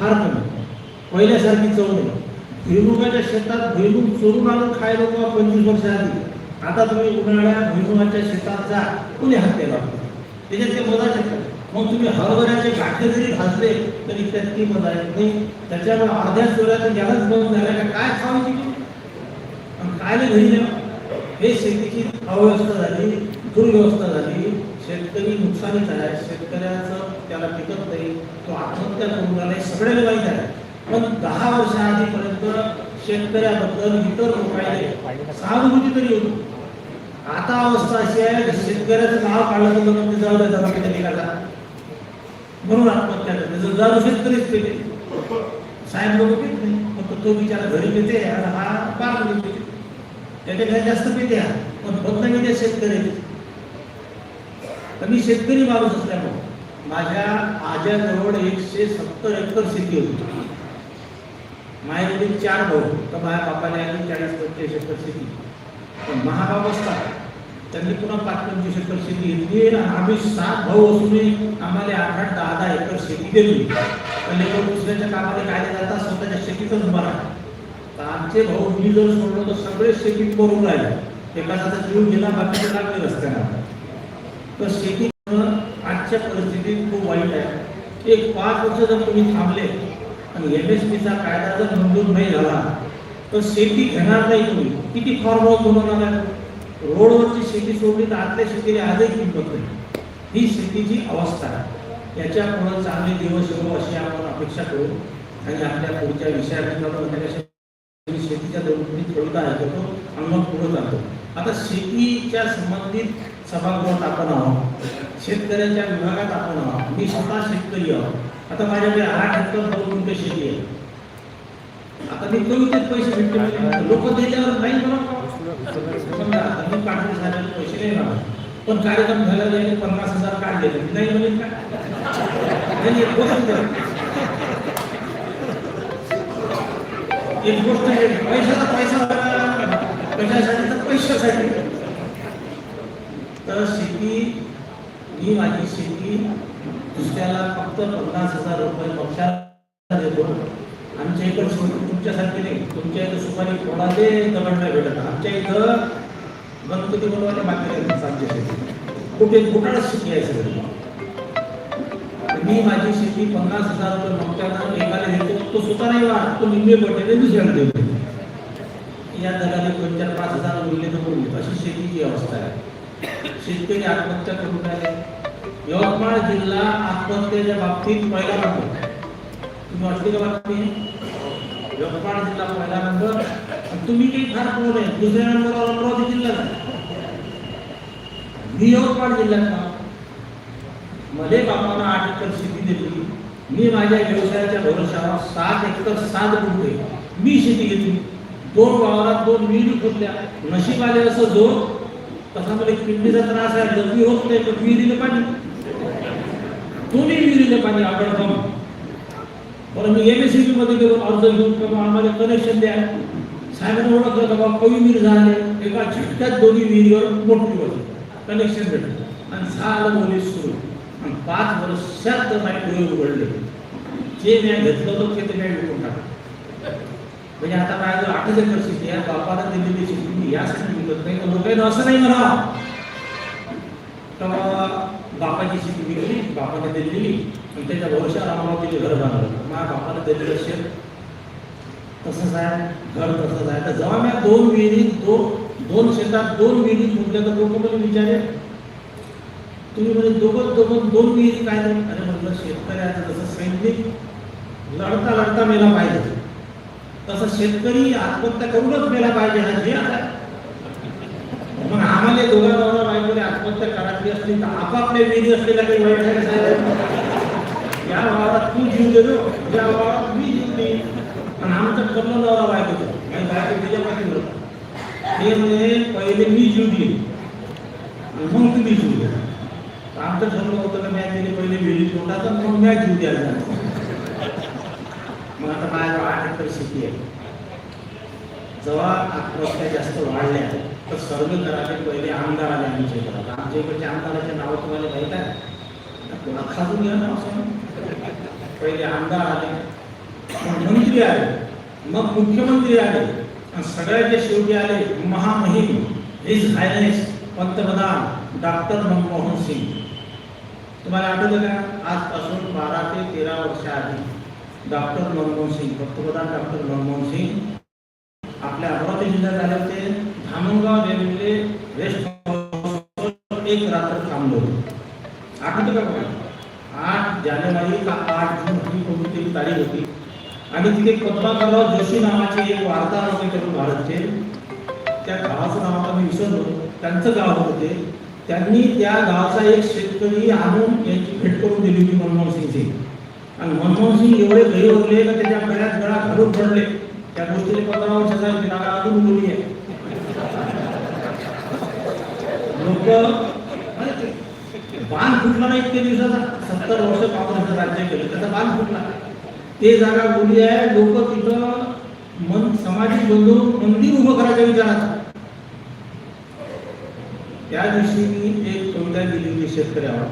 फार कमी. पहिल्यासारखी चव नाही. भुईमुगाच्या शेतात भुईमुग चोरून आणून खायला किंवा पंचवीस वर्ष आधी. आता तुम्ही उन्हाळ्या भुईमुगाच्या शेतात जा कुणी हात द्यायला त्याच्यात ते मजा येतात मग तुम्ही हरभऱ्याचे गाठे जरी घासले तरी त्यात ती मजा येत नाही त्याच्यामुळे अर्ध्या चोऱ्यात गॅसच बंद झाल्या का? काय खावायची काय नाही घरी हे शेतीची अव्यवस्था झाली दुर्व्यवस्था झाली. शेतकरी नुकसानीत आहे शेतकऱ्याचं त्याला टिकत नाही तो आत्महत्या करून राहिला हे सगळ्याला माहीत आहे. पण दहा वर्षाआधीपर्यंत शेतकऱ्याबद्दल इतर लोकांनी सहानुभूती तरी होती. आता अवस्था अशी आहे की शेतकऱ्याचं नाव काढलं तर म्हणजे जाऊ द्या जरा निघाला म्हणून आत्महत्या करते. जर शेतकरीच पेटे साहेब लोक पित नाही. फक्त तो बिचारा घरी पेते आणि हा बार पिते. त्याच्याकडे जास्त पिते हा. पण मी त्या शेतकरी तर मी शेतकरी माणूस असल्यामुळे माझ्या आज्याजवळ एकशे सत्तर एकर शेती होती. माझ्याकडे चार भाऊ तर माझ्या बापाने आली चाळीस पंचवीस एकर शेती. पण महाबाब असतात त्यांनी पुन्हा पाच पंचवीस एकर शेती घेतली आम्ही सात भाऊ असूनही आम्हाला आठ आठ दहा दहा एकर शेती दिली. पण लोक दुसऱ्याच्या कामाला काय जातात स्वतःच्या शेतीतच मरा तर आमचे भाऊ मी जर सोडलो तर सगळे शेतीत करून राहिले. एखादा जीव गेला बाकीचे लागले रस्त्याला. तर शेती आजच्या परिस्थितीत खूप वाईट आहे. एक पाच वर्ष जर तुम्ही थांबले आणि एम एस पीचा कायदा जर मंजूर नाही झाला तर शेती घेणार नाही तुम्ही. किती फॉर्म बनवणार आहे? रोडवरची शेती सोडली तर आतल्या शेतीला आजही किंमत नाही. ही शेतीची अवस्था आहे. याच्यामुळे चांगले दिवस येऊ अशी आपण अपेक्षा करू. आणि आपल्या पुढच्या विषयात शेतीच्या दृष्टीने थोडा ऐकतो आणि मग पुढे जातो. आता शेतीच्या संबंधित सभागृहात आपण आहोत. शेतकऱ्यांच्या विभागात आपण आहोत. मी स्वतः शेतकरी आहोत. आता माझ्याकडे आठ हेक्टर दोन गुंठे शेती आहे. आता मी कवितेत पैसे भेटले लोक त्याच्यावर नाही समजा आता मी पाटील साहेबांना पैसे नाही मागत पण कार्यक्रम झाला जाईल पन्नास हजार काढले. नाही म्हणेल का? एक गोष्ट एक गोष्ट आहे, पैशाचा पैसा कशासाठी तर तर शेती ही माझी शेती दुसऱ्याला फक्त पन्नास हजार रुपये पक्षाला देतो. आमच्या इकडे सोडून तुमच्यासारखी नाही. तुमच्या इथं सुपारी कोणाले दगड नाही. भेटत आमच्या इथं गणपती बनवायला बाकी आमच्या शेती. कुठे कुठलाच शेती आहे सगळं. मी माझी शेती पन्नास हजार रुपये मागच्यानं एकाला देतो. तो स्वतः नाही वाढ तो निम्मे पडते दुसऱ्याला देतो. या दराने दोन चार पाच हजार उरले तर बोलले अशी शेतीची अवस्था आहे. शेतकरी आत्महत्या करून राहिले यवतमाळ जिल्हा आत्महत्येच्या बाबतीत पहिला नंबर. तुम्ही वाटली का बातमी? यवतमाळ जिल्हा पहिला नंबर. तुम्ही काही फार पुढे आहे दुसऱ्या नंबरवर अमरावती जिल्हा मी यवतमाळ जिल्ह्यात मध्ये बापानं आठ एकर शेती दिली. मी माझ्या व्यवसायाच्या भरोशावर सात एकर सात गुंठे. मी शेती घेतली दोन वावरात दोन विहिरी खोदल्या नशीब आले असं जो तसा मला किडनीचा त्रास आहे. जर होत नाही, तर विहिरीले पाणी. दोन्ही विहिरीले पाणी आपण बरं, मी एम एस सी मध्ये गेलो, अर्ज़ घेऊन का आम्हाला कनेक्शन द्या. साहेबांना ओळखलं का बा कवी विहीर झाले. एका झटक्यात दोन्ही विहिरीवर मोठी होती कनेक्शन भेटलं. आणि झालं बोली सुरू. आणि पाच वर्षात माझे डोळे उघडले. जे मी घेतलं होतं, ते मी विकून टाकलं. म्हणजे आता माझं आठच एकर शेती आहे बापाला दिलेली शेती मी यासाठी विकत नाही. तर लोकांना असं नाही म्हणा. तर बापाची शेती विकली बापाने दिलेली. आणि त्याच्या भरोशावर अमरावतीचे घर बांधलं. माझ्या बापाला दिलेलं शेत तसंच आहे घर तसंच आहे. तर जेव्हा मी दोन विहिरीत दोन दोन शेतात दोन विहिरीत म्हटल्या तर लोक मला विचारे तुम्ही म्हणजे दोघं दोघं दोन विहिरी काय नाही अरे म्हटलं शेतकऱ्याचं जसं सैनिक लढता लढता मेला पाहिजे. तसं शेतकरी आत्महत्या करूनच मेला पाहिजे हा जे आहे. मग आम्हाला दोघा दोघा बायकोने आत्महत्या करायची असली तर आपापले विहिरी असलेला काही वाईट आहे साहेब? या वावरात तू जीव देतो या वावरात मी जीव देईन आणि आमचं ठरलं दौरा बायको आणि बायको तिच्या पाठीवर. ते म्हणजे पहिले मी जीव दिले आणि मग तुम्ही जीव द्या. आमचं ठरलं होतं का मॅच दिले पहिले विहिरी तोंडाचा मग मॅच जीव द्यायला शेती आहे जेव्हा आत्महत्या जास्त वाढल्या, तर सर्व करायचे पहिले आमदार आले आमच्या आता आमच्या इकडच्या आमदाराचे नाव तुम्हाला माहीत आहे? कोणा खाजून घ्या नाव सांग? पहिले आमदार आले मंत्री आले, मग मुख्यमंत्री आले आणि शेवटी आले महामहिम हिज हायनेस पंतप्रधान डॉक्टर मनमोहन सिंग. तुम्हाला आठवतं का? आजपासून बारा ते तेरा वर्ष आधी डॉक्टर मनमोहन सिंग पंतप्रधान डॉक्टर मनमोहन सिंग. आपल्या अमरावती जिल्ह्यात आले होते धामणगाव रेल्वे रेस्ट एक रात्र थांबलो. आठवतं का बघा आठ जानेवारी का आठ जून ही कोणती तारीख होती? आणि तिथे पद्माकरराव जोशी नावाचे एक वार्ताहर होते करून भारतचे. त्या गावाचं नाव आता मी विसरलो. त्यांचं गाव होतं ते. त्यांनी त्या गावाचा एक शेतकरी आणून यांची भेट करून दिली होती मनमोहन सिंगची. आणि मनमोहन सिंग एवढे घरी उरले का त्याच्या बऱ्याच गळा घालून पडले. त्या गोष्टीने पंधरा वर्ष झाली नागा अजून मुली आहे लोक बाण फुटला नाही इतके दिवसाचा? सत्तर वर्ष काँग्रेसचं राज्य केलं त्याचा बाण फुटला. ते जागा बोली आहे लोक तिथं मन सामाजिक बंधू मंदिर उभं करायच्या विचारात. त्या दिवशी मी एक कविता दिली होती शेतकऱ्यावर.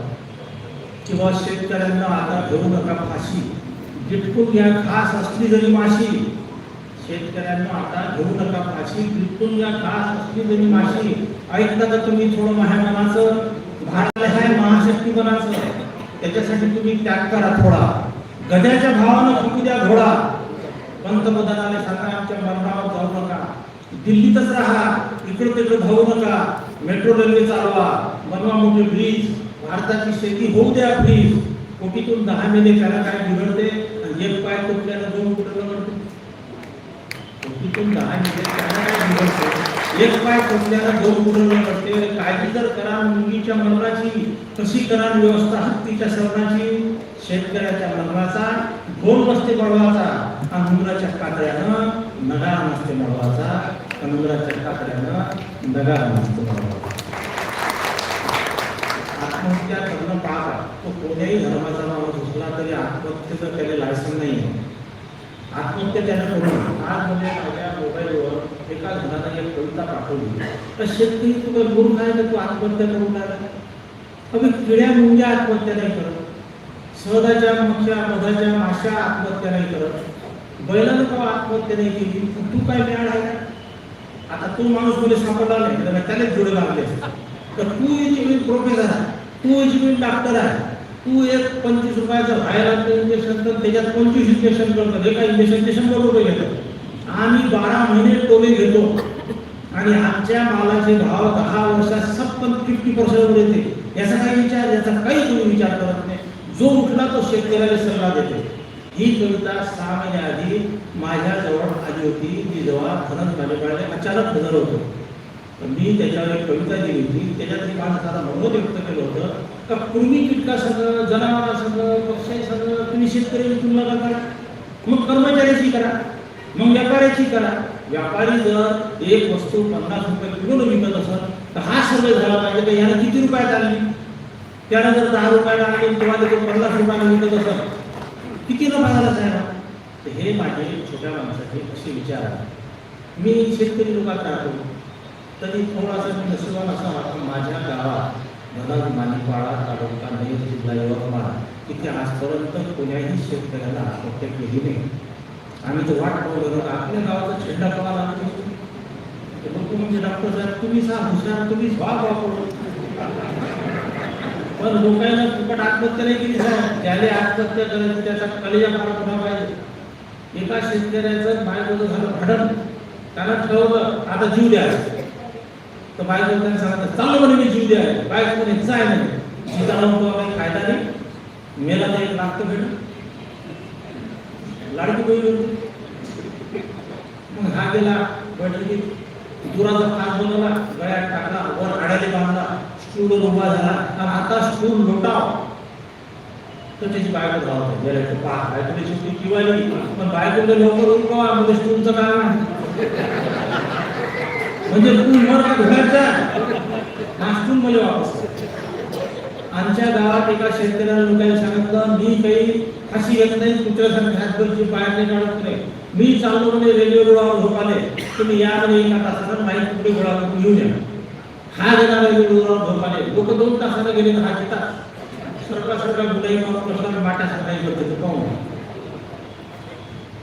किंवा शेतकऱ्यांना आता घेऊ नका फाशी. जिटकून घ्या खास असली जरी माशी शेतकऱ्यांना आता घेऊ नका फाशी. जिटकून घ्या खास असली जरी माशी ऐकता का तुम्ही थोडं माझ्या मनाचं भारत आहे. महाशक्ती बनाचं त्याच्यासाठी तुम्ही त्याग करा थोडा. गद्याच्या भावानं फुकू द्या घोडा. पंतप्रधानाने सांगा आमच्या मरणावर जाऊ नका. दिल्लीतच राहा. इकडे तिकडे धावू नका. मेट्रो रेल्वे चालवा बनवा मोठे ब्रिज भारताची शेती होऊ द्या ब्रिज कोटीतून दहा महिने त्याला काय बिघडते आणि एक पाय तुटल्याला दोन कुठं बिघडते कोटीतून दहा महिने त्याला काय बिघडते? एक पाय तुटल्याला दोन कुठं बिघडते काळजी जर करा मुलगीच्या मरणाची कशी करा व्यवस्था हत्तीच्या सरणाची शेतकऱ्याच्या मरणाचा ढोल नसते बळवाचा आणि मुलाच्या कातड्यानं नगारा नसते बळवाचा आणि मुंगराच्या कातड्यानं नगार नसते बळवाचा आत्महत्या करणं पाप आहे तो कोणत्याही धर्माचा माणूस असला तरी आत्महत्येचं त्याला लायसन नाही. आहे आत्महत्या त्यानं करून आज म्हणजे माझ्या मोबाईलवर एका जणाने एक कविता पाठवली. तर शेतकरी तू काही मूर्ख आहे तर तू आत्महत्या करून राहिला? अगं किड्या म्हणजे आत्महत्या नाही करत. सहदाच्या मक्ष्या मधाच्या माशा आत्महत्या नाही करत. बैलानं तो आत्महत्या नाही केली? तू काय मिळाला आहे? आता तू माणूसमध्ये सापडला नाही तर त्यालाच जोडे लागले तर तू याची प्रोफेसर आहे. तू याची डॉक्टर आहे. तू एक पंचवीस रुपयाचं बाहेर इंजेक्शन तर त्याच्यात पंचवीस इंजेक्शन करतात एका इंजेक्शनचे शंभर रुपये घेतात. आम्ही बारा महिने टोले घेतो. आणि आमच्या मालाचे भाव दहा वर्षात सप्पन फिफ्टी पर्सेंट येते. याचा काही विचार याचा काही तुम्ही विचार करत नाही. जो उठला तो शेतकऱ्याला सल्ला देतो. ही कविता सहा महिन्याआधी आधी माझ्याजवळ आली होती. ती जेव्हा धनत माझ्याकडे अचानक हजर होतो. मी त्याच्यावर एक कविता दिली होती. त्याच्यात मी माझं साधा मनोद व्यक्त केलं होतं. का पूर्वी कीटकासंग जनावरांसंग पक्ष्यांसंग तुम्ही शेतकरी तुलना करा मग कर्मचाऱ्याची करा. मग व्यापाऱ्याची करा. व्यापारी जर एक वस्तू पन्नास रुपये किलो विकत असत तर हा सर्वे झाला पाहिजे. तर यानं किती रुपयात आली त्यानं जर दहा रुपयाला आले तुम्हाला तो पन्नास रुपयाला विकत असत. किती नफा झाला साहेब? तर हे माझे छोट्या माणसाचे असे विचार आहे मी शेतकरी लोकात राहतो तरी थोडासा मी नशिबान असा वाटतो माझ्या गावात मला मानिपाडा तालुका नेर जिल्हा यवतमाळ तिथे आजपर्यंत कोण्याही शेतकऱ्याला आत्महत्या केली नाही. आम्ही तर वाट पाहतो आपल्या गावाचा झेंडा कवा लागतो बघतो म्हणजे डॉक्टर साहेब तुम्ही सा हुशार तुम्ही भाग वापरू. पण लोकांना फुकट आत्महत्या नाही केली साहेब त्याने आत्महत्या करायची त्याचा कलेजा पार पुन्हा पाहिजे. एका शेतकऱ्याचं बायकोचं झालं भाडण त्याला ठरवलं आता जीव द्यायचं तर बायको त्यांनी सांगितलं चांगलं म्हणे मी जीव द्या बायको म्हणे जाय म्हणे. जीता तो काही फायदा नाही. मेला ते लागतं भेट लाडकी बहीण मग हा गेला बैठकीत दुराचा हात बनवला गळ्यात टाकला वर आड्याने बांधला स्टूलवर उभा झाला. आणि आता स्टूल लोटाव. तर त्याची बायको धावत गेल्या पहा बायकोची शेवटी किवाली पण बायकोला लवकर उठवा म्हणजे स्टूलचं काम आहे. म्हणजे तू मर का नाचून मला वापस आमच्या गावात एका शेतकऱ्याला लोकांनी सांगितलं मी काही अशी येत नाही कुत्र्यासारखं हातभरची बाहेर नाही काढत नाही. मी चाललो म्हणजे रेल्वे रुळावर झोपाले. तुम्ही या मध्ये एका तासानं माहीत कुठे गोळा करून घेऊन या. हा गेला रेल्वे रुळावर झोपाले. लोक दोन तासाला गेले हा घेतात सरकार सरकार बुलाई मारून कसं माट्यासारखा करते तो पाहून.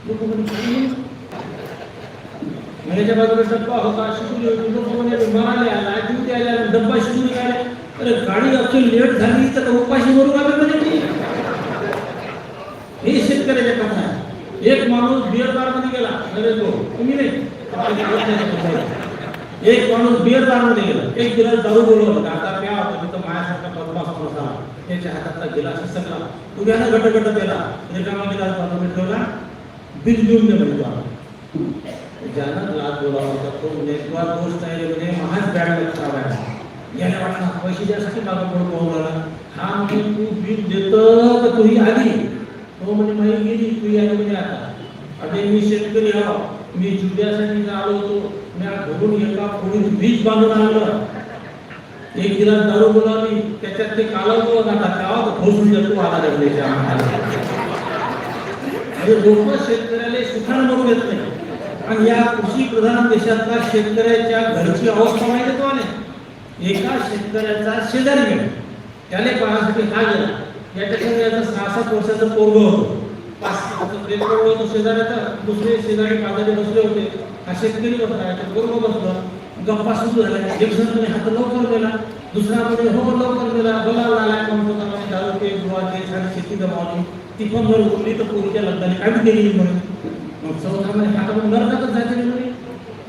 लोक म्हणजे काही घराच्या बाजूला डब्बा होता शिकून होती विमानाने आला ड्युटी आल्या डब्बा शिकून आला अरे गाडी अक्षर लेट झाली तर उपाशी मरून आलं म्हणजे मी हे शेतकऱ्याच्या कथा आहे. एक माणूस बिअर बारमध्ये गेला. अरे तो तुम्ही नाही. एक माणूस बिअर बारमध्ये गेला. एक गिलास दारू बोलवलं आता प्या होता तिथं माझ्यासारखा बदमाश होता. त्याच्या हातातला गिलास सगळा. तुम्ही आता गट गट पेला रिकामा गिलास बाजूला ठेवला. बिल देऊन दे म्हणजे मला ज्यानं लाच बोलावा होता तो नेटवर्क गोष्ट आहे म्हणजे महाच बॅड लक्षात आहे याला वाटलं पैसे द्यासाठी मागं पडून बोलवला हा म्हणजे तू बिल देतं आली तो म्हणजे माही गेली तू आली म्हणजे आता अरे मी शेतकरी हा। मी जुड्यासाठी आलो होतो मी घरून एका खोडीत वीज बांधून आणलं एक गिलास दारू बोलावली त्याच्यात ते कालवतो आता तेव्हा तो खोसून देतो आला लागल्याच्या म्हणजे लोक शेतकऱ्याला सुखानं म्हणून येत नाही आणि या कृषी प्रधान देशातल्या शेतकऱ्याच्या घरची अवस्था माहिती तो आले एका शेतकऱ्याचा शेजारी गेला त्याने पाहण्यासाठी हा गेला या ठिकाणी याचा सहा सात वर्षाचा पोरग होतो. पाच एक पोरग होतो. शेजाऱ्याचा दुसरे शेजारी पाजारी बसले होते. हा शेतकरी बसला याचा पोरग बसला. गप्पा सुरू झाल्या. एक जण हात लवकर गेला दुसरा म्हणे हो, हो लवकर गेला बोलावला आला. म्हणतो का म्हणे दारू ते गुवाचे छान शेती जमावली. ती पण बरं उरली तर पोरीच्या लग्नाने काय केली म्हणून. मग चौथा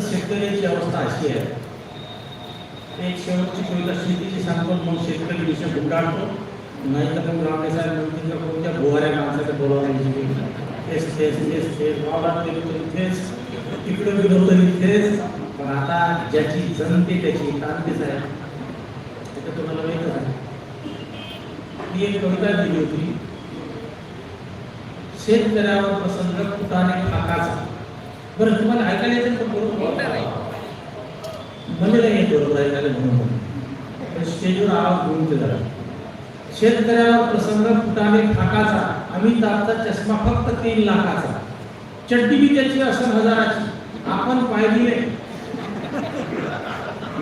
शेतकऱ्याची अवस्था अशी आहे एक शेवटची कविता शेतीची सांगतो मग शेतकरी विषय गुंडाळतो नाही तर मग रामने साहेब म्हणतील का कोणत्या भुवाऱ्या माणसाच्या बोलावं तेच तेच तेच तेच वावरात गेलो तरी तेच तिकडं गेलो तरी तेच पण आता ज्याची जनते त्याची क्रांतीच आहे ते तुम्हाला माहितच आहे मी एक कविता दिली होती शेतकऱ्यावर प्रसंग कुटाने खाकाचा बरं तुम्हाला ऐकायला येतं का बरोबर? म्हणजे नाही येत बरोबर ऐकायला म्हणून. स्टेजवर आवाज घेऊन ते जरा शेतकऱ्यावर प्रसंग फुटाने खाकाचा अमिताभचा चष्मा फक्त तीन लाखाचा. चड्डी बी त्याची असं हजाराची. आपण पाहिली नाही.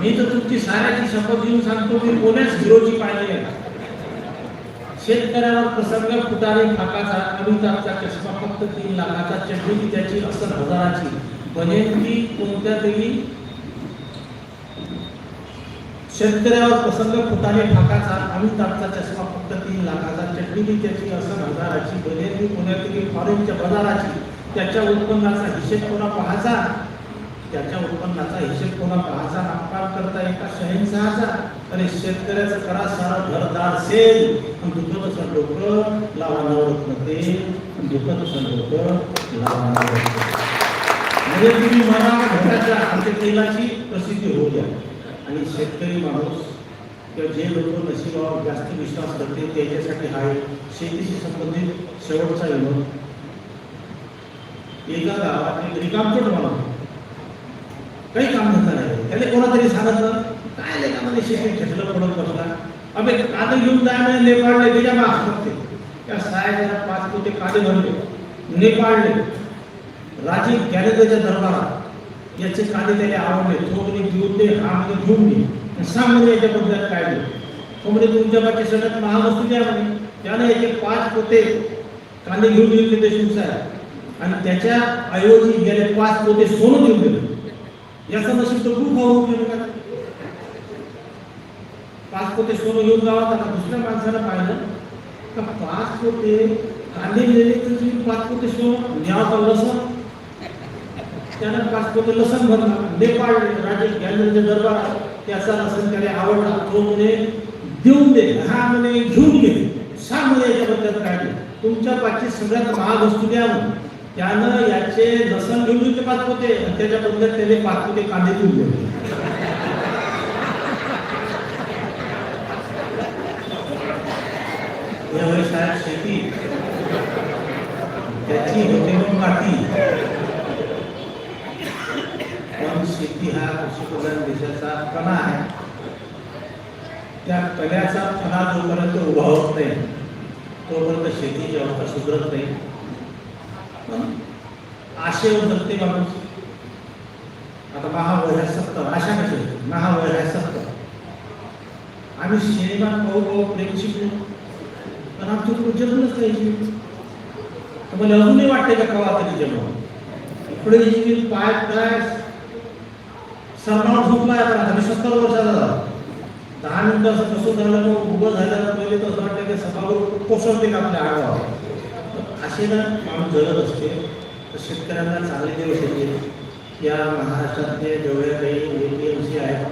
मी तर तुमची साऱ्याची शपथ घेऊन सांगतो मी कोण्याच हिरोची पाहिली आहे शेतकऱ्यावर प्रसंग फुटाने फाकाचा अमिताभचा चष्मा फक्त तीन लाखाचा चटणी बी त्याची असर हजाराची. म्हणजे ती कोणत्या तरी शेतकऱ्यावर प्रसंग फुटाने फाकाचा अमिताभचा चष्मा फक्त तीन लाखाचा चटणी बी त्याची असं हजाराची बनेल ती कोणत्या तरी फॉरेनच्या बाजाराची त्याच्या उत्पन्नाचा हिशेब कोणा पाहायचा? त्याच्या उत्पन्नाचा हिशेब कोणा पाहायचा नाकार करता एका शहेनशहाचा अरे शेतकऱ्याचं करा सारा घरदार सेल. आणि दुखत असं डोकं. लावा नवरत्न तेल दुखत असं डोकं. लावा नवरत्न म्हणजे तुम्ही मला घराच्या आमच्या तेलाची प्रसिद्धी होऊ द्या. आणि शेतकरी माणूस किंवा जे लोक नशिबावर जास्त विश्वास करते त्याच्यासाठी हा शेतीशी संबंधित शेवटचा विनोद. एका गावात एक रिकामचोट माणूस काही काम धंदा नाही त्याने कोणातरी सांगितलं काय लेखामध्ये शेती ठेसलं पडत बसला? अबे कांदे घेऊन जाय म्हणजे नेपाळले त्याच्या माग बघते त्या साहेबाला पाच कोटी कांदे भरले. नेपाळले. राजीव त्याच्या दरबारात याचे कांदे त्याला आवडले. तो म्हणजे घेऊन दे. हा म्हणजे घेऊन दे. आणि सांग म्हणजे याच्या बदल्यात काय दे तो म्हणजे तुमच्या बाकी सगळ्यात महाग वस्तू द्या म्हणे. त्याने याचे पाच कोटे कांदे घेऊन दिले ते शिवसाहेब आणि त्याच्या ऐवजी गेले पाच कोटे सोनं घेऊन गेले याचं नशीब तर खूप भाऊ गेलं का? पाच पोते सोनं घेऊन गावात आता दुसऱ्या माणसाला पाहिलं. का पाच पोते कांदे गेले तर तुम्ही पाच पोते सोनं न्यावा लसण? त्यानं पाच पोते लसण भरला. नेपाळ राजे गॅलरीच्या दरबारात त्याचा लसण त्याला आवडला. तो म्हणे देऊन दे. हा म्हणे घेऊन घे. सांग म्हणे याच्याबद्दल काय तुमच्या पाचशे सगळ्यात महाग वस्तू द्या म्हणून. त्यानं याचे दसन घेऊन ते पाच पोते आणि त्याच्या बदल्यात त्याने पाच पोते कांदे देऊन. दिले व्यवसायात शेती. त्याची होते माती पण शेती हा कृषीप्रधान देशाचा कणा आहे. त्या कण्याचा फणा जोपर्यंत उभा होत नाही तोपर्यंत शेतीची अवस्था सुधरत नाही. पण धरते माणूस. आता महावय आहे सत्तर आशा कसे महावय आहे सत्तर आम्ही सिनेमा भाऊ भाऊ प्रेम शिकलो पण आमची पुढे जन्मच नाही तर मला अजूनही वाटते का कवा तरी जन्म पुढे जी पाय पाय. सरनावर झोपला आहे पण आता. मी सत्तर वर्षाचा झाला. दहा मिनिटं असं कसं झालं मग उभं झालं पहिले तर असं वाटतं की सभागृह कोसळते का आपल्या आडवा. असे ना माणूस जगत असते तर शेतकऱ्यांना चांगले दिवस येतील या महाराष्ट्रातले जेवढ्या काही ए पी एम सी आहेत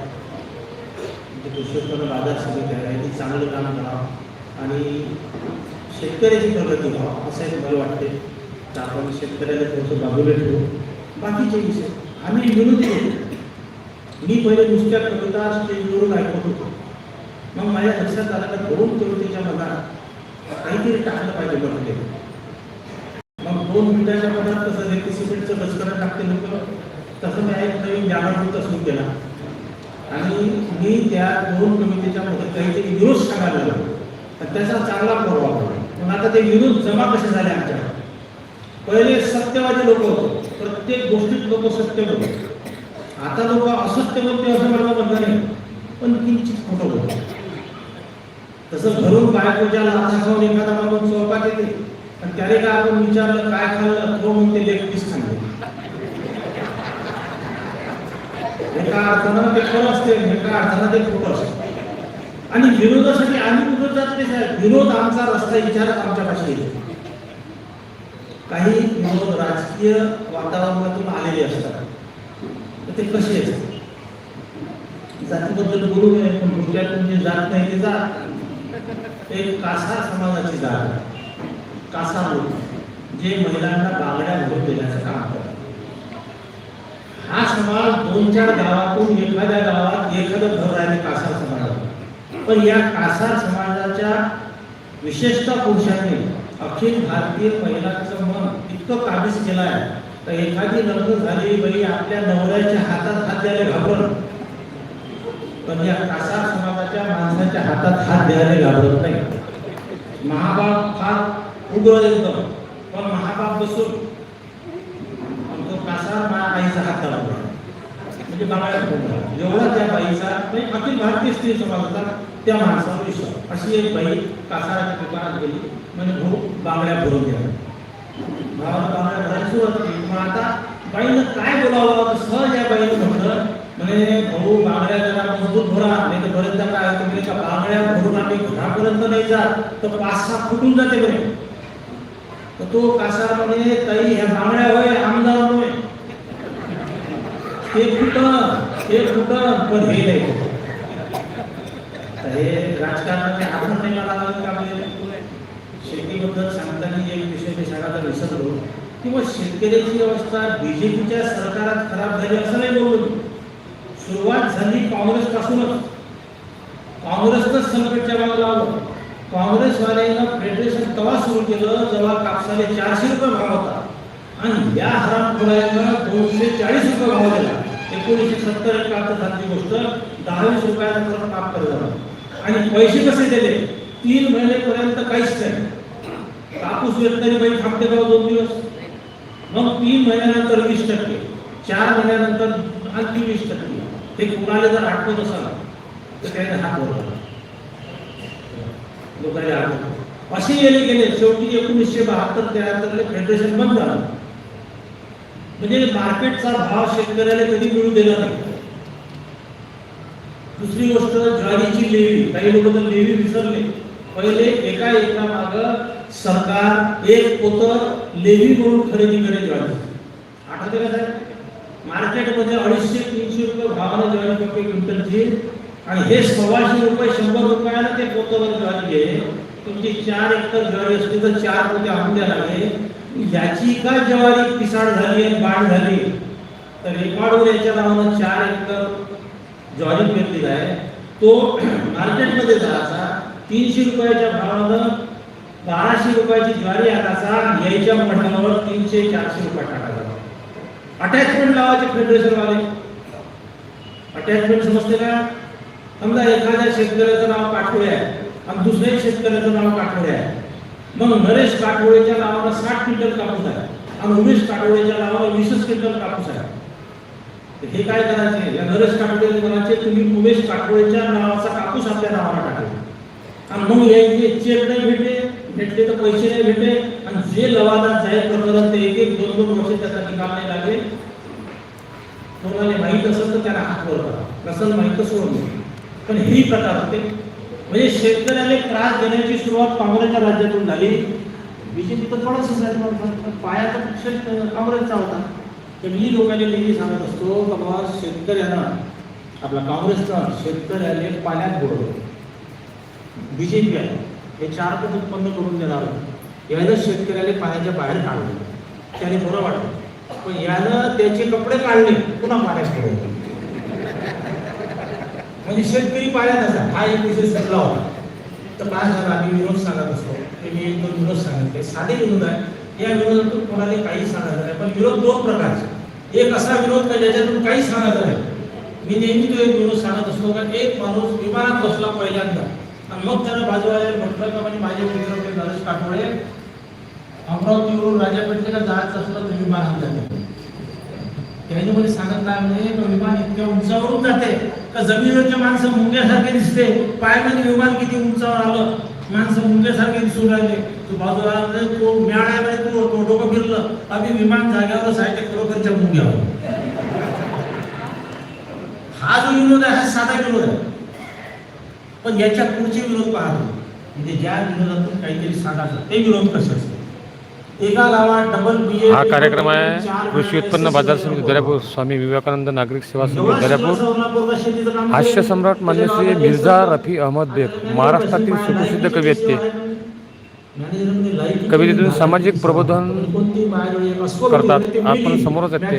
म्हणजे कृषी उत्पन्न बाजार समिती आहे ती चांगलं काम करावं आणि शेतकऱ्याची प्रगती व्हावं असं एक मला वाटते. तर आपण शेतकऱ्याला थोडंसं बाजूला ठेवू. बाकीचे विषय आम्ही विरोधी होतो मी पहिले नुसत्या कविता स्टेजवरून ऐकत होतो. मग माझ्या लक्षात आलं तर दोन कवितेच्या मनात काहीतरी टाकलं पाहिजे म्हटले दोन मिनिटाच्या मनात कसं सिमेंटचं लष्करात टाकते लोक तसं मी एक नवीन जाणवून सुरू केला. आणि मी त्या दोन कमिटीच्या मध्ये काहीतरी विरोध सांगायला लागलो. आणि त्याचा चांगला प्रभाव पडला. आता ते विरोध जमा कसे झाले आमच्या पहिले सत्यवादी लोक होते. प्रत्येक गोष्टीत लोक सत्य होते आता लोक असत्य बोलते असं मला म्हणलं नाही. पण किंचित खोटं बोलतो तसं घरून बायकोच्या लहान एखादा माणूस स्वयंपाक येते. पण त्याने काय आपण विचारलं काय खाल्लं तो म्हणते लेग पीस खाल्ले. एका अर्थानं ते खरं असते एका अर्थानं ते खोटं असते. आणि विरोधासाठी आम्ही कुठं जात नाही साहेब. विरोध आमचा रस्ता विचारत आमच्यापाशी येतो. काही विरोध राजकीय वातावरणातून आलेले असतात. तर ते कसे असतात? जातीबद्दल बोलू नये पण तुमच्यातून जे जात नाही ते जात. एक कासार समाजाची जात. आहे. कासार जे महिलांना बांगड्या भरून देण्याचं काम करतात. हा समाज दोन चार गावातून एखाद्या गावात एखादं घर राहिले कासार समाजात. पण या कासार समाजाच्या विशेषतः पुरुषांनी अखिल भारतीय महिलांचं मन इतकं काबीज केलं आहे तर एखादी लग्न झाली बाई आपल्या नवऱ्याच्या हातात हात द्यायला घाबरत. पण या कासार समाजाच्या माणसाच्या हातात हात द्यायला घाबरत नाही. फार उग्र पण महापाप बसून आणि कासार मा आईचा हात म्हणजे बाळाला फोन एवढा त्या बाईचा म्हणजे अखिल भारतीय स्त्री त्या माणसावर विश्वास. अशी एक बाई कासाराच्या दुकानात गेली. म्हणजे भाऊ बांगड्या भरून घ्या. भावाला बांगड्या भरायला सुरुवात केली. मग आता बाईनं काय बोलावं? सहज या बाईनं म्हटलं म्हणे भाऊ बांगड्या जरा मजबूत भरा. नाही तर बरेचदा काय? होतं म्हणजे बांगड्या भरून आम्ही घरापर्यंत नाही जात. तर पाच सहा फुटून जाते बरे तर तो कासार म्हणे ताई ह्या बांगड्या होय आमदार होय. ते कुठं ते कुठं पण हे नाही हे राजकारणाचे आपण नाही मला लागलं का म्हणजे शेतीबद्दल सांगताना एक विषय मी सांगायला विसरलो. की मग शेतकऱ्याची अवस्था बीजेपीच्या सरकारात खराब झाली असं नाही बोललो सुरुवात झाली काँग्रेस पासूनच काँग्रेसनंच संकटच्या बाजूला आलं. काँग्रेसवाल्यानं फेडरेशन तेव्हा सुरू केलं? जेव्हा कापसाले चारशे रुपये भाव होता. आणि या हरामखोरांना दोनशे चाळीस रुपये भाव दिला. एकोणीसशे सत्तर एकाहत्तर झाली गोष्ट दहावीस रुपयाचा परत माफ झाला. आणि पैसे कसे दिले? तीन महिनेपर्यंत काहीच नाही. कापूस वेचणारी बाई थांबते का दोन दिवस. मग तीन महिन्यानंतर वीस टक्के. चार महिन्यानंतर आणखी वीस टक्के. हे कुणाला जर आठवत असाल तर त्याने हात वरला लोकांनी आठवत असे गेले गेले शेवटी एकोणीसशे बहात्तर त्र्याहत्तरले फेडरेशन बंद झालं. म्हणजे मार्केटचा भाव शेतकऱ्याला कधी मिळू दिला नाही. दुसरी गोष्ट ज्वारीची लेवी. काही लोक तर लेवी विसरले. पहिले एका एका माग सरकार एक पोत लेवी म्हणून खरेदी करे ज्वारी. आठवते का साहेब? मार्केटमध्ये अडीचशे तीनशे रुपये भावाने ज्वारी पक्के क्विंटलची आणि हे सव्वाशे रुपये शंभर रुपयाला ते पोतवर घालले तुमची चार एकर ज्वारी असली तर चार पोते आणून द्या लागे याची का ज्वारी पिसाड झाली आणि बाण झाली? तर रेकॉर्डवर याच्या नावानं चार एकर ज्वारी पेरली आहे. तो मार्केटमध्ये जायचा तीनशे रुपयाच्या भावानं बाराशे रुपयाची ज्वारी आणायचा यायच्या मठावर तीनशे चारशे रुपये टाकायचा अटॅचमेंट लावायचे फेडरेशन वाले. अटॅचमेंट समजते का? समजा एखाद्या शेतकऱ्याचं नाव काठोळे आहे आणि दुसऱ्या शेतकऱ्याचं नाव काठोळे आहे. मग नरेश काठोळेच्या नावाला साठ क्विंटल कापूस आहे आणि उमेश काठोळेच्या नावाला वीसच क्विंटल कापूस आहे. हे काय करायचे? या नरेश काठोळे म्हणायचे तुम्ही उमेश काठोळेच्या नावाचा कापूस आपल्या नावाला टाकले आणि मग यायचे चेक नाही भेटले भेटले तर पैसे नाही भेटले आणि जे लवादात जाहीर प्रकरण ते एक एक दोन दोन वर्ष त्याचा निकाल नाही लागले. कोणाला माहीत असेल तर त्याला हात वर करा. नसेल माहीत सोडून पण ही प्रकार होते. म्हणजे शेतकऱ्याला त्रास देण्याची सुरुवात काँग्रेसच्या राज्यातून झाली. बीजेपी तर थोडंसं झालं पायाचा पक्ष काँग्रेसचा होता. तर मी लोकांनी नेहमी सांगत असतो का बाबा शेतकऱ्यांना आपला काँग्रेसचा शेतकऱ्याने पाण्यात बुडवलं. बीजेपी आहे. हे चार पट उत्पन्न करून देणार यानं शेतकऱ्याला पाण्याच्या बाहेर काढलं. त्याने बरं वाटलं. पण यानं त्याचे कपडे काढले पुन्हा पाण्यात ठेवले म्हणजे शेतकरी पाळ्यात असा. हा एक विषय सुटला होता. तर काय झाला आम्ही विनोद सांगत असतो. ते मी एक दोन विनोद सांगितले. साधे विनोद आहे. या विरोधातून कोणाला काही सांगायचं नाही. पण विरोध दोन प्रकारचे एक असा विरोध का ज्याच्यातून काही सांगायचं नाही. मी नेहमी तो एक विनोद सांगत असतो का एक माणूस विमानात बसला पहिल्यांदा. आणि मग त्यानं बाजूला म्हटलं का म्हणजे माझे मित्र होते नरेश काठोळे अमरावतीवरून राजापेठेला जायचं असलं तर विमानात जाते त्याने म्हणजे सांगत नाही म्हणजे विमान इतक्या उंचावरून जाते. तर जमिनीवरचे माणसं मुंग्यासारखे दिसते. पायामध्ये विमान किती उंचावर आलं माणसं मुंग्यासारखे दिसून राहिले. तो बाजूला आला, तो मिळाल्या तू तो डोकं फिरलं. अगदी विमान जाग्यावरच आहे खरोखरच्या मुंग्यावर. हा जो विनोद आहे हा साधा विनोद आहे. पण याच्या पुढचे विनोद पाहतो. म्हणजे ज्या विनोदातून काहीतरी सांगायचं ते विनोद कसे असतात एका गावात डबल बी हा कार्यक्रम आहे. कृषी उत्पन्न बाजार समिती दर्यापूर. स्वामी विवेकानंद नागरिक सेवा समिती दर्यापूर. हास्य सम्राट मान्य श्री मिर्झा रफी अहमद बेग महाराष्ट्रातील सुप्रसिद्ध कवी आहेत कवितेतून सामाजिक प्रबोधन करतात. आपण समोरच आहेत ते.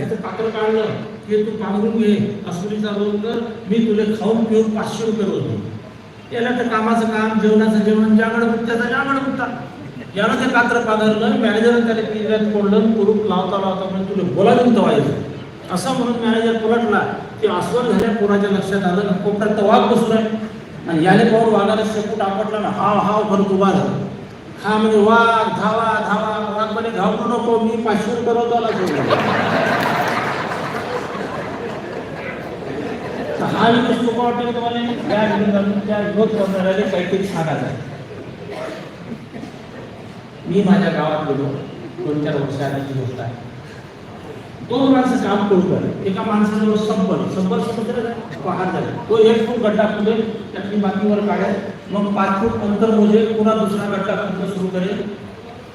याला तर कामाचं काम जेवणाचं जेवण जागड जागड यानं ते कात्र पाघरलं? मॅनेजरनं त्याला पिंजऱ्यात कोंडलं कुरूप लावता लावता म्हणजे तुला बोलावून तवायचं असं म्हणून मॅनेजर पुरटला. की अस्वल झाल्या पोराच्या लक्षात आलं ना कोपऱ्यात तर वाघ बसून आहे आणि याने पाहून वाघाला शेपूट आपटला ना हाव हाव भरत उभा झाला हा म्हणजे वाघ धावा धावा वाघ म्हणे घाबरू नको मी पाचशे रुपये रोज आला हा विनोद सोपा वाटेल तुम्हाला? त्या विनोदातून त्या विरोध करणाऱ्याला काहीतरी सांगायचं आहे. मी माझ्या गावात गेलो. दोन चार वर्ष गोष्ट आहे. दोन माणसं काम करू एका माणसाजवळ संपल. संपल समुद्र पहाड झाले. तो एक फूट गड्डा खुले त्यातली बाकीवर काढेल. मग पाच फूट अंतर मोजे पुन्हा दुसरा गड्डा खोदणं सुरू करेल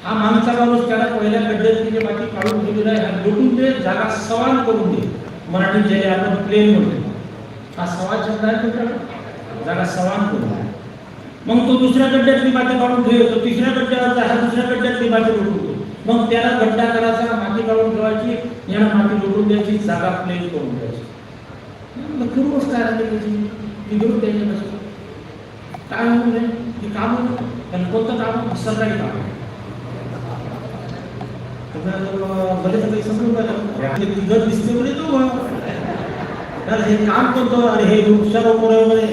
हा माणसा माणूस त्याला पहिल्या गड्ड्यात जी बाकी काढून दिलेली आहे. आणि लुटून ते जागा सवाल करून दे मराठीत जे आपण प्लेन म्हणतो. हा सवाल शब्द आहे तुमच्याकडे? जागा सवाल करून दे मग तो दुसऱ्या गड्ड्यातली माती काढून ठेवतो. तिसऱ्या गड्ड्यावर हा दुसऱ्या गड्ड्यातली माती लुटून मग त्याला गड्डा करायचा माती काढून ठेवायची याला माती लुटून द्यायची जागा प्लेन करून द्यायची. गोष्ट आहे रे त्याची? ती घेऊन द्यायची नसतं काय होऊ नये ती काम होतं पण कोणतं काम? सरकारी काम. तर काही समजून तिघं दिसते म्हणे तो. हे काम कोणतं आणि हे वृक्षारोपणामध्ये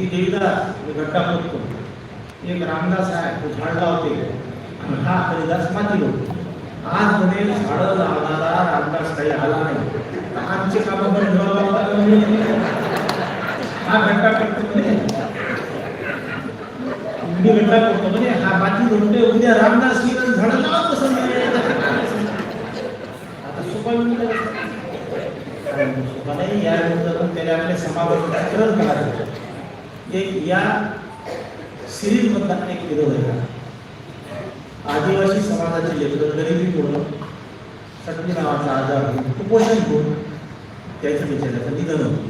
मी देवीदास मी गड्डा खोदतो एक रामदास आहे तो झाड लावते आणि हा हरिदास माती होतो. आज म्हणे झाडं लावणारा रामदास काही आला नाही. आमचे काम पण हा गड्डा करतो म्हणे. मी गड्डा करतो म्हणे हा माती म्हणते उद्या रामदास येईल झाडं लावत बसेल आता सोपा विनोद आहे. मला या विनोदातून त्याने आपल्या समाजाचं करायचं एक या सिरीजमधला एक विरोध आहे. आदिवासी समाजाचे लेखक गरिबी पूर्ण सटणी नावाचा आजार कुपोषण होऊन त्याच्या बिचाराचं निधन होतं.